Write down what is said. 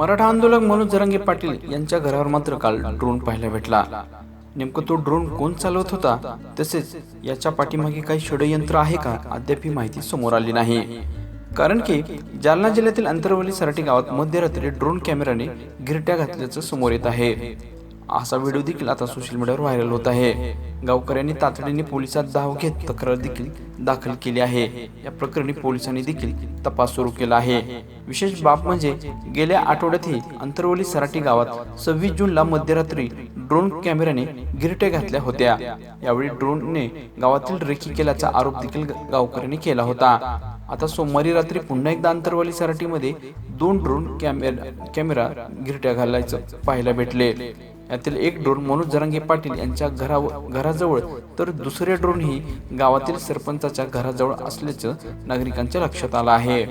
मराठा आंदोलक मनोज जरांगे पाटील यांच्या घरावर मात्र काल ड्रोन पाहायला भेटला. नेमकं तो ड्रोन कोण चालवत होता? तसेच याच्या पाठीमागे काही षडयंत्र आहे का? अद्याप ही माहिती समोर आली नाही. कारण की जालना जिल्ह्यातील अंतरवली सराटी गावात मध्यरात्री ड्रोन कॅमेराने गिरट्या घातल्याचं समोर येत आहे. असा व्हिडिओ देखील आता सोशल मीडियावर व्हायरल होत आहे. गावकऱ्यांनी तातडीने पोलिसात धाव घेत तक्रार देखील दाखल केली आहे. या प्रकरणी पोलिसांनी देखील तपास सुरू केला आहे. विशेष बाब म्हणजे गेल्या आठवड्यातही अंतरवली सराटी गावात सव्वीस जूनला मध्यरात्री ड्रोन कॅमेऱ्याने गिरट्या घातल्या होत्या. यावेळी ड्रोनने गावातील रेखी केल्याचा आरोप देखील गावकऱ्यांनी केला होता. आता सोमवारी रात्री पुन्हा एकदा अंतरवाली सराटीमध्ये दोन ड्रोन कॅमेरा कॅमेरा गिरट्या घालायचं पाहायला भेटले. यातील एक ड्रोन मनोज जरांगे पाटील यांच्या घरावर घराजवळ तर दुसरे ड्रोन ही गावातील सरपंचाच्या घराजवळ असल्याचं नागरिकांच्या लक्षात आलं आहे.